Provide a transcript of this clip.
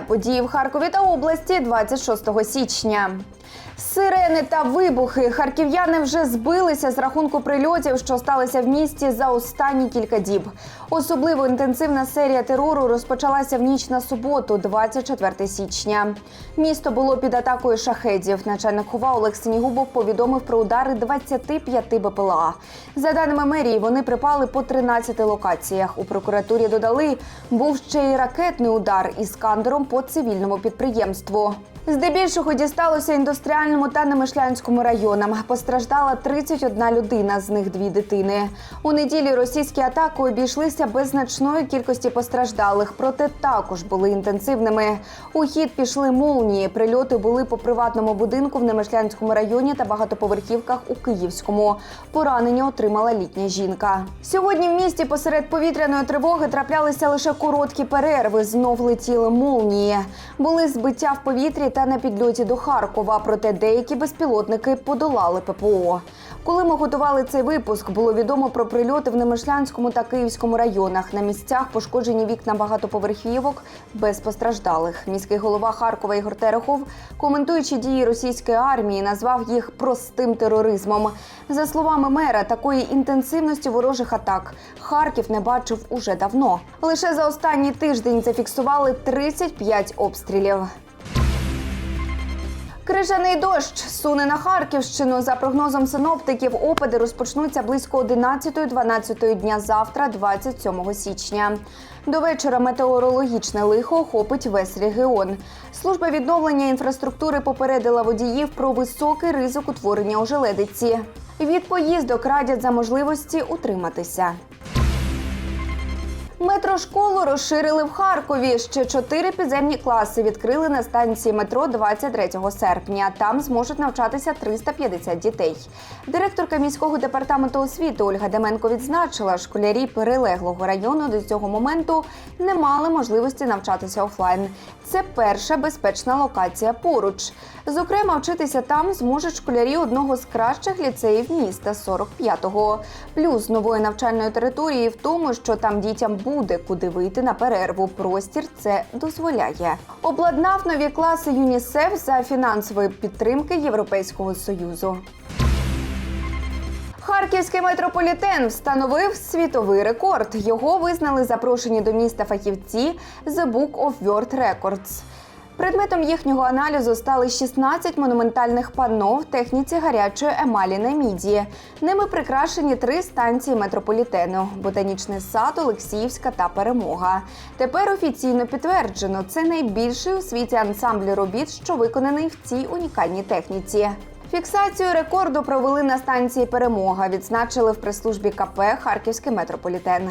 події в Харкові та області 26 січня. Сирени та вибухи харків'яни вже збилися з рахунку прильотів, що сталися в місті за останні кілька діб. Особливо інтенсивна серія терору розпочалася в ніч на суботу, 24 січня. Місто було під атакою шахедів. Начальник ХОВА Олег Синігубов повідомив про удари 25 БПЛА. За даними мерії, вони припали по 13 локаціях. У прокуратурі додали, був ще й ракетний удар із кандером по цивільному підприємству. Здебільшого дісталося індустріальному та Немишлянському районам. Постраждала 31 людина, з них дві дитини. У неділі російські атаки обійшлися без значної кількості постраждалих, проте також були інтенсивними. У хід пішли молнії. Прильоти були по приватному будинку в Немишлянському районі та багатоповерхівках у Київському. Поранення отримала літня жінка. Сьогодні в місті посеред повітряної тривоги траплялися лише короткі перерви. Знов летіли молнії. Були збиття в повітрі та на підльоті до Харкова. Проте деякі безпілотники подолали ППО. Коли ми готували цей випуск, було відомо про прильоти в Немишлянському та Київському районах. На місцях пошкоджені вікна багатоповерхівок без постраждалих. Міський голова Харкова Ігор Терехов, коментуючи дії російської армії, назвав їх простим тероризмом. За словами мера, такої інтенсивності ворожих атак Харків не бачив уже давно. Лише за останній тиждень зафіксували 35 обстрілів. Крижаний дощ суне на Харківщину. За прогнозом синоптиків, опади розпочнуться близько 11-12 дня завтра, 27 січня. До вечора метеорологічне лихо охопить весь регіон. Служба відновлення інфраструктури попередила водіїв про високий ризик утворення ожеледиці. Від поїздок радять за можливості утриматися. Метрошколу розширили в Харкові. Ще чотири підземні класи відкрили на станції метро 23 серпня. Там зможуть навчатися 350 дітей. Директорка міського департаменту освіти Ольга Деменко відзначила, школярі перелеглого району до цього моменту не мали можливості навчатися офлайн. Це перша безпечна локація поруч. Зокрема, вчитися там зможуть школярі одного з кращих ліцеїв міста 45-го. Плюс нової навчальної території в тому, що там дітям буде куди вийти на перерву. Простір це дозволяє. Обладнав нові класи ЮНІСЕФ за фінансової підтримки Європейського союзу. Харківський метрополітен встановив світовий рекорд. Його визнали запрошені до міста фахівці The Book of World Records. Предметом їхнього аналізу стали 16 монументальних панно в техніці гарячої емалі на міді. Ними прикрашені три станції метрополітену: Ботанічний сад, Олексіївська та Перемога. Тепер офіційно підтверджено, це найбільший у світі ансамбль робіт, що виконаний в цій унікальній техніці. Фіксацію рекорду провели на станції Перемога. Відзначили в прес-службі КП Харківський метрополітен.